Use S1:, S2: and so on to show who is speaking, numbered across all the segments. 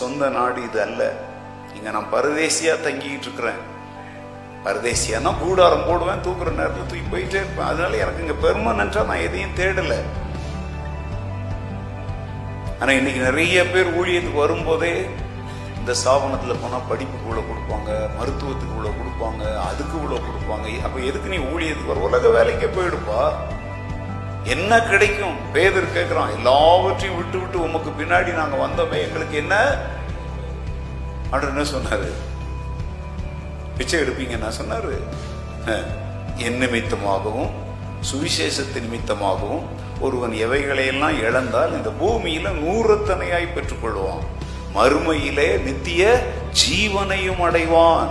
S1: சொந்த நாடு இது அல்ல. இங்கே நான் பரதேசியா தங்கிக்கிட்டு இருக்கிறேன். பரதேசியானா கூடாரம் போடுவேன் தூக்குற நேரத்தில் தூக்கி போயிட்டே இருப்பேன். அதனால எனக்கு இங்கே பெர்மனண்டா நான் எதையும் தேடல. ஆனா இன்னைக்கு நிறைய பேர் ஊழியத்துக்கு வரும்போதே இந்த ஸ்தாபனத்தில் போனால் படிப்புக்கு உள்ள கொடுப்பாங்க மருத்துவத்துக்கு உள்ள கொடுப்பாங்க அதுக்கு உள்ள கொடுப்பாங்க. அப்ப எதுக்கு நீ ஊழியத்துக்கு வர? உலக வேலைக்கே போயிடுப்பா. என்ன கிடைக்கும்? பேதர் கேட்கிறான் எல்லாவற்றையும் விட்டு விட்டு உமக்கு பின்னாடி நாங்க வந்தோமே எங்களுக்கு என்ன? அப்படின்னு என்ன சொன்னாரு? பிச்சை எடுப்பீங்கன்னா சொன்னாரு. என் நிமித்தமாகவும் சுவிசேஷத்தின் நிமித்தமாகவும் ஒருவன் எவைகளையெல்லாம் இழந்தால் இந்த பூமியில நூறுத்தனையாய் பெற்றுக்கொள்வான். மறுமையிலே நித்திய ஜீவனையும் அடைவான்.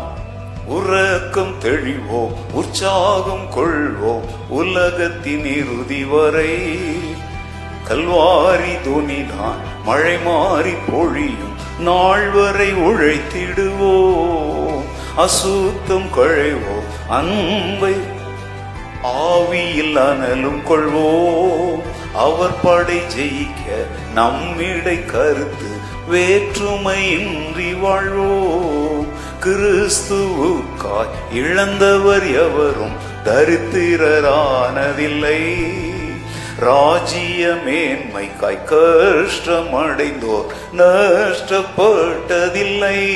S1: உறக்கம் தெளிவோம் உற்சாகம் கொள்வோம். உலகத்தின் இறுதி வரை கல்வாரி துணிதான் மழை மாறி பொழியும். நாள் வரை உழைத்திடுவோம் அசுத்தம் கழைவோம் அன்பை ஆவியில் அனலும் கொள்வோம். அவர் படை ஜெயிக்க நம்மிடை கருத்து வேற்றுமையின்றி வாழ்வோம். கிறிஸ்துவுக்காய் இழந்தவர் எவரும் தரித்திரரானதில்லை. ராஜ்ய மேன்மைக்காய் கஷ்டம் அடைந்தோர் நஷ்டப்பட்டதில்லை.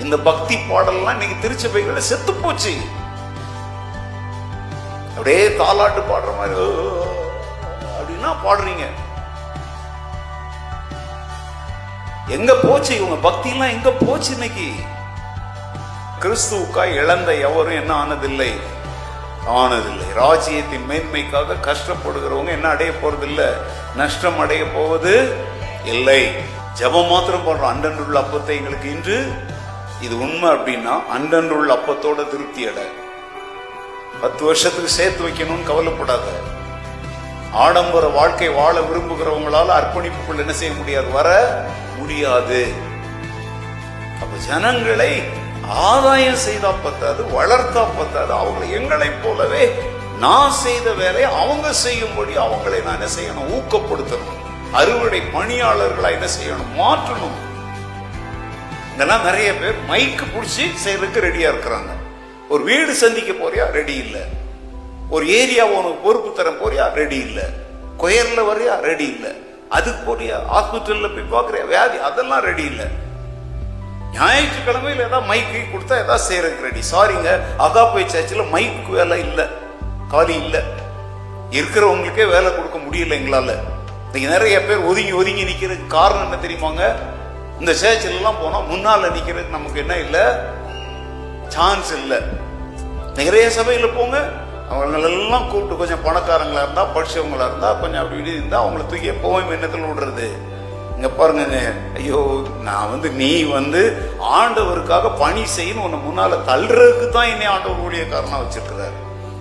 S1: இந்த பக்தி பாடல்லாம் இன்னைக்கு திருச்சபைகளை செத்து போச்சு அப்படியே தாலாட்டு பாடுற மாதிரி "ஓ" அப்படின்னா பாடுறீங்க. எங்க போச்சு இவங்க? பக்தி எல்லாம் எங்க போச்சு இன்னைக்கு? கிறிஸ்துவுக்காய் இழந்த எவரும் என்ன ஆனதில்லை? ஆனதில்லை. ராஜ்யத்தின் மேன்மைக்காக கஷ்டப்படுகிறவங்க என்ன அடைய போறது நஷ்டம் அடைய போவது இல்லை. ஜபம் மாத்திரம் பண்றோம் அன்றன்றுள்ள அப்பத்தை எங்களுக்கு இன்று இது உண்மை அப்படின்னா அன்றன்றுள்ள அப்பத்தோட திருப்தி அடை. பத்து வருஷத்துக்கு சேர்த்து வைக்கணும்னு கவலைப்படாத. ஆடம்பர வாழ்க்கை வாழ விரும்புகிறவங்களால அர்ப்பணிப்புக்குள் என்ன செய்ய முடியாது? வர முடியாது. அப்ப ஜனங்களை ஆதாயம் செய்தா பத்தாது வளர்த்தா பத்தாது. அவங்களை எங்களைப் போலவே நான் செய்த வேலையை அவங்க செய்யும்படி அவங்களை நான் என்ன செய்யணும்? ஊக்கப்படுத்தணும். அறுவடை பணியாளர்களை என்ன செய்யணும்? மாற்றணும். இதெல்லாம் நிறைய பேர் மைக்கு பிடிச்சி செய்யறதுக்கு ரெடியா இருக்கிறாங்க. ஒரு வீடு சந்திக்க போறியா? ரெடி இல்லை. ஒரு ஏரியா உனக்கு பொறுப்பு தர போறியா? ரெடி இல்லை. கொயர்ல வரையா ரெடி இல்லை. அதுக்கு போறியா? ஹாஸ்பிட்டல்ல போய் பார்க்குறியா? வியாதி? அதெல்லாம் ரெடி இல்லை. ஞாயிற்றுக்கிழமையில் ஏதாவது மைக்கு கொடுத்தா ஏதாவது செய்யறதுக்கு ரெடி சாரிங்க போய் சர்ச்சில் மைக்கு வேலை இல்லை. காலி இல்லை. இருக்கிறவங்களுக்கே வேலை கொடுக்க முடியல எங்களால். இன்னைக்கு நிறைய பேர் ஒதுங்கி ஒதுங்கி நிற்கிறதுக்கு காரணம் என்ன தெரியுமாங்க? இந்த சேர்ச்சில் போனால் முன்னால் நிற்கிறதுக்கு நமக்கு என்ன இல்லை? சான்ஸ் இல்லை. நிறைய சபையில் போங்க. அவங்களெல்லாம் கூப்பிட்டு கொஞ்சம் பணக்காரங்களாக இருந்தால் படித்தவங்களாக இருந்தால் கொஞ்சம் அப்படி இப்படி இருந்தால் அவங்கள தூக்கி எப்பவும் எண்ணத்தில் விடுறது. இங்க பாருங்க ஐயோ நான் வந்து நீ வந்து ஆண்டவருக்காக பணி செய்யணும் உன்னை முன்னால தள்ளுறதுக்கு தான் என்னை ஆண்டவர் ஊழியக்காரனா வச்சிருக்கிறாரு.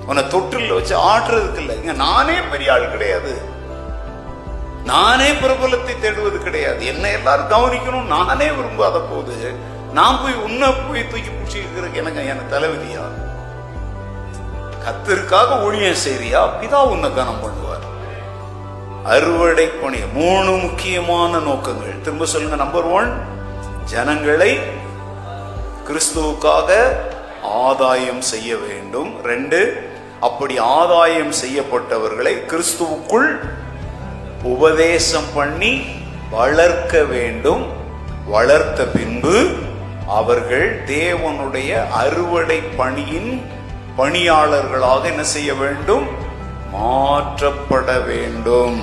S1: உன்னை தொற்றில் வச்சு ஆடுறதுக்கு இல்லை. இங்க நானே பெரிய ஆள் கிடையாது. நானே பிரபலத்தை தேடுவது கிடையாது. என்னை எல்லாரும் கவனிக்கணும். நானே விரும்பாத போது நான் போய் உன்னை போய் தூக்கி பிடிச்சி இருக்கிற எனக்கு எனக்கு தலைவிதியா? கத்திற்காக ஊழியம் செய்றியா? பிதா உன்னை கனம் பண்ணுவார். அறுவடை பணி மூணு முக்கியமான நோக்கங்கள். திரும்ப சொல்லுங்க நம்பர் ஒன் ஜனங்களை கிறிஸ்துவுக்காக ஆதாயம் செய்ய வேண்டும். ரெண்டு அப்படி ஆதாயம் செய்யப்பட்டவர்களை கிறிஸ்துவுக்குள் உபதேசம் பண்ணி வளர்க்க வேண்டும். வளர்த்த பின்பு அவர்கள் தேவனுடைய அறுவடை பணியின் பணியாளர்களாக என்ன செய்ய வேண்டும்? மாற்றப்பட வேண்டும்.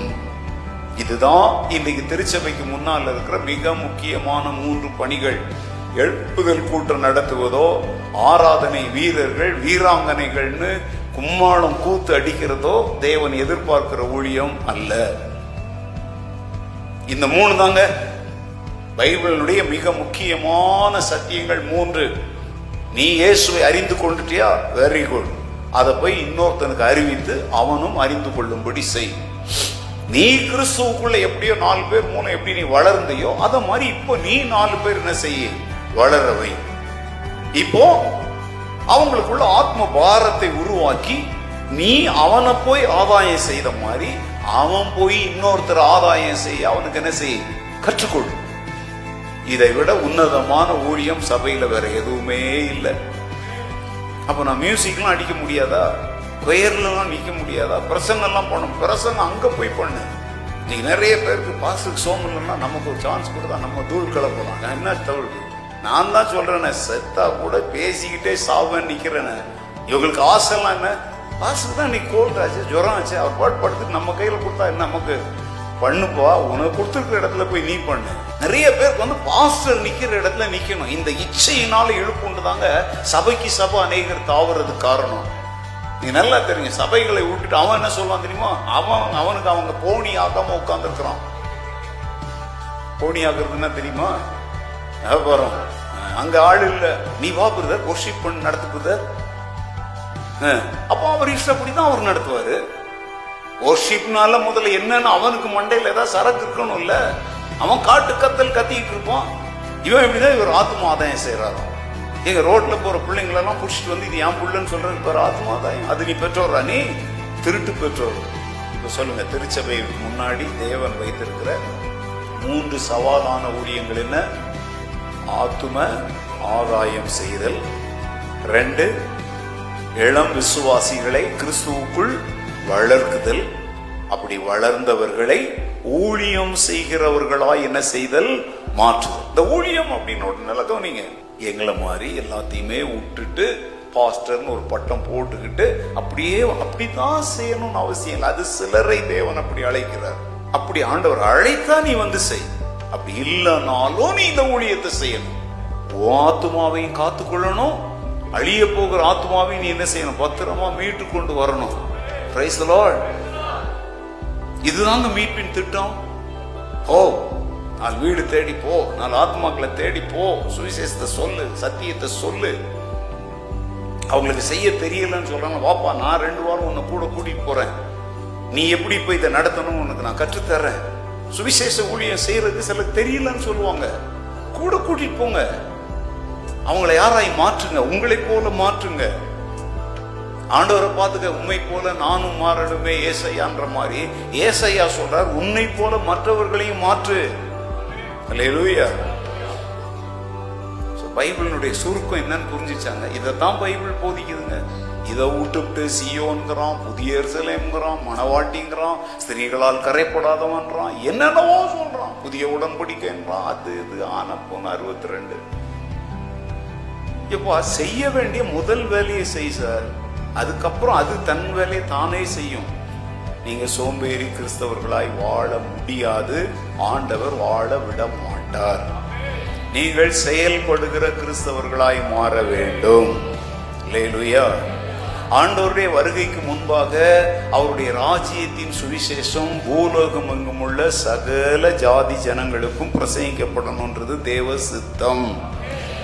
S1: இதுதான் இன்னைக்கு திருச்சபைக்கு முன்னால் இருக்கிற மிக முக்கியமான மூன்று பணிகள். எழுப்புதல் கூட்டம் நடத்துவதோ ஆராதனை வீரர்கள் வீராங்கனைகள்னு கும்மாளம் கூத்து அடிக்கிறதோ தேவன் எதிர்பார்க்கிற ஊழியம் அல்ல. இந்த மூணு தாங்க பைபிளுடைய மிக முக்கியமான சத்தியங்கள் மூன்று. நீ இயேசுவை அறிந்து கொண்டுட்டியா? வெரி குட் அதை போய் இன்னொருத்தனுக்கு அறிவித்து அவனும் அறிந்து கொள்ளும்படி செய். நீ கிறிஸ்துவுக்குள்ள எப்படியோ நாலு பேர் மூலம் எப்படி நீ வளர்ந்தையோ அதை மாதிரி இப்போ நீ நாலு பேர் என்ன செய்ய? வளரவை. இப்போ அவங்களுக்குள்ள ஆத்ம பாரத்தை உருவாக்கி நீ அவனை போய் ஆதாயம் செய்த மாதிரி அவன் போய் இன்னொருத்தர் ஆதாயம் செய்ய அவனுக்கு என்ன செய்ய? கற்றுக்கொடு. இதை விட உன்னதமான ஊழியம் சபையில வேற எதுவுமே இல்லை. அப்போ நான் மியூசிக்லாம் அடிக்க முடியாதா? கொயர்லாம் நிற்க முடியாதா? பிரசங்கம்லாம் பண்ணணும். பிரசங்கம் அங்கே போய் பண்ணு. இன்னைக்கு நிறைய பேருக்கு பாசுக்கு சோமல்னா நமக்கு ஒரு சான்ஸ் கொடுத்தா நம்ம தூள் கிளப்பலாம் நான் என்ன தவிர்க்கு நான் தான் சொல்கிறேனே செத்தா கூட பேசிக்கிட்டே சாவேன்னு நிற்கிறேனே இவங்களுக்கு ஆசைலாம் என்ன? பாசுக்கு தான் நீ கோல்ட் ஆச்சு ஜுரம் ஆச்சு. அவர் பாட்டு படுத்துட்டு நம்ம கையில் கொடுத்தா என்ன நமக்கு? பண்ணுப்பா உனக்கு கொடுத்துருக்கிற இடத்துல போய் நீ பண்ணு. நிறைய பேருக்கு வந்து பாஸ்டர் நிக்கிற இடத்துல நிக்கணும். இந்த இச்சையினால இழுப்புண்டு தாங்க சபைக்கு சபை அநேகர் தாவறதுக்கு காரணம். நீ நல்லா தெரியுங்க சபைகளை விட்டுட்டு அவன் என்ன சொல்லுவான் தெரியுமா? அவன் அவனுக்கு அவங்க போனி ஆகாம உட்காந்துருக்கிறான் போனி ஆகுறதுன்னா தெரியுமா? வியாபாரம். அங்க ஆள் இல்ல. நீ வா பிரதர் ஒர்ஷிப் பண்ணி நடத்து பிரதர் அப்போ அவர் இஷ்டப்படி தான் அவர் நடத்துவாரு. ஒர்ஷிப்னால முதல்ல என்னன்னு அவனுக்கு மண்டையில் ஏதாவது சரக்கு இருக்கணும்ல அவன் காட்டு கத்தல் கத்திக்கிட்டு இருப்பான். இவன் இப்படிதான் இவர் ஆத்மா ஆதாயம் செய்யறாராம் எங்க ரோட்ல போற பிள்ளைங்களெல்லாம் பிடிச்சிட்டு வந்து இது என் புள்ளன்னு சொல்றது பேர் ஆத்மா ஆதாயம் அது நீ பெற்றோரா? நீ திருட்டு பெற்றோர். இப்ப சொல்லுங்க திருச்சபைக்கு முன்னாடி தேவன் வைத்திருக்கிற மூன்று சவாலான ஊழியங்கள் என்ன? ஆத்தும ஆதாயம் செய்தல். ரெண்டு இளம் விசுவாசிகளை கிறிஸ்துவுக்குள் வளர்க்குதல் அப்படி வளர்ந்தவர்களை ஊழியம் செய்கிறவர்களா என்ன செய்தல்? மாற்றுதல். இந்த ஊழியம் அப்படின்னு நல்லா கவனிங்க எங்களை மாதிரி எல்லாத்தையுமே விட்டுட்டு பாஸ்டர்னு ஒரு பட்டம் போட்டுக்கிட்டு அப்படியே அப்படிதான் செய்யணும்னு அவசியம் இல்லை. அது சிலரை தேவன் அப்படி அழைக்கிறார். அப்படி ஆண்டவர் அழைத்தா நீ வந்து செய். அப்படி இல்லைனாலும் நீ இந்த ஊழியத்தை செய்யணும். உன் ஆத்துமாவையும் காத்துக்கொள்ளணும். அழிய போகிற ஆத்மாவையும் நீ என்ன செய்யணும்? பத்திரமா மீட்டு கொண்டு வரணும். The Lord. இதுதாங்க மீட்பின் திட்டம். போ. நாலு வீடு தேடி போ. நாலு ஆத்மாக்களை தேடி போ. சுவிசேஷத்தை சொல்லு சத்தியத்தை சொல்லு. அவங்களுக்கு செய்ய தெரியலன்னு சொல்றாங்க. வாப்பா நான் ரெண்டு வாரம் உன்னை கூட கூட்டிட்டு போறேன். நீ எப்படி போய் இதை நடத்தணும் உனக்கு நான் கற்றுத்தர்றேன். சுவிசேஷ ஊழியம் செய்யறதுக்கு சிலருக்கு தெரியலன்னு சொல்லுவாங்க. கூட கூட்டிட்டு போங்க. அவங்கள யாராய் மாற்றுங்க? உங்களை போல மாற்றுங்க. ஆண்டவரை பார்த்துக்க உண்மை போல நானும் மாறணுமே ஏசையான்ற மாதிரி ஏசையா சொல்றார் உன்னை போல மற்றவர்களையும் மாற்று. அல்லேலூயா பைபிளினுடைய சுருக்கம் என்னன்னு புரிஞ்சுச்சாங்க. இதைத்தான் பைபிள் போதிக்குதுங்க. இதை விட்டுவிட்டு சியோன்கிறான் புதிய எருசலேம்ங்கிறான் மணவாட்டிங்கிறான் ஸ்திரீகளால் கரைப்படாதவன்றான் என்னென்னவோ சொல்றான். புதிய உடன்படிக்கைன்றான் அது இது ஆனப்போன்னு அறுபத்தி ரெண்டு. இப்போ செய்ய வேண்டிய முதல் வேலையை செய் சார். அதுக்கப்புறம் அது தன் வேலையை தானே செய்யும். நீங்க சோம்பேறி கிறிஸ்தவர்களாய் வாழ முடியாது. ஆண்டவர் வாழ விட மாட்டார். நீங்கள் செயல்படுகிற கிறிஸ்தவர்களாய் மாற வேண்டும். லேலுயா ஆண்டவருடைய வருகைக்கு முன்பாக அவருடைய ராஜ்யத்தின் சுவிசேஷம் பூலோகம் எங்கும் உள்ள சகல ஜாதி ஜனங்களுக்கும் பிரசங்கிக்கப்படணுன்றது தேவ சித்தம்.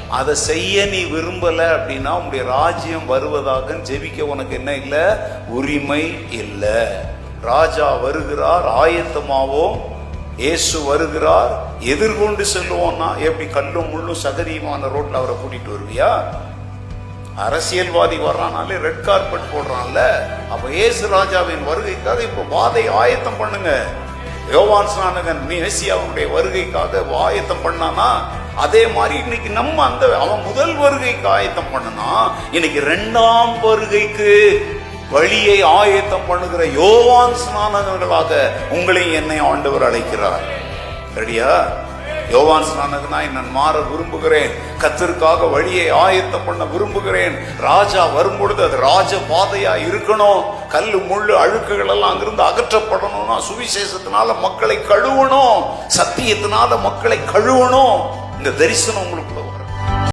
S1: அதை செய்ய நீ விரும்பல அப்படின்னா உன்னுடைய ராஜ்யம் வருவதாக ஜெபிக்க உனக்கு என்ன இல்லை? உரிமை இல்லை. ராஜா வருகிறார் ஆயத்தமாவோம் இயேசு வருகிறார். எதிர்கொண்டு செல்லுவோம்னா எப்படி கல்லும் முள்ளும் சகதியுமான ரோட்ல அவரை கூட்டிட்டு வருவியா? அரசியல்வாதி வர்றானாலே ரெட் கார்பெட் போடுறான்ல. அப்ப இயேசு ராஜாவின் வருகைக்காக இப்போ வாதை ஆயத்தம் பண்ணுங்க. யோவான் ஸ்நானகன் மேசியாவுடைய வருகைக்காக ஆயத்தம் பண்ணானா? அதே மாதிரி இன்னைக்கு நம்ம அந்த அவன் முதல் வருகைக்கு ஆயத்தம் பண்ணனா இன்னைக்கு ரெண்டாம் வருகைக்கு வழியை ஆயத்தம் பண்ணுகிற யோவான் ஸ்நானகர்களாக உங்களையும் என்னை ஆண்டவர் அழைக்கிறார். ரெடியா? யோவான் ஸ்நானகனா நான் மாற விரும்புகிறேன். கத்திற்காக வழியை ஆயத்தம் பண்ண விரும்புகிறேன். ராஜா வரும்பொழுது அது ராஜ பாதையா இருக்கணும். கல் முள்ளு அழுக்குகள் எல்லாம் அங்கிருந்து அகற்றப்படணும்னா சுவிசேஷத்தினால மக்களை கழுவணும். சத்தியத்தினால மக்களை கழுவணும். இந்த தரிசனம் உங்களுக்கு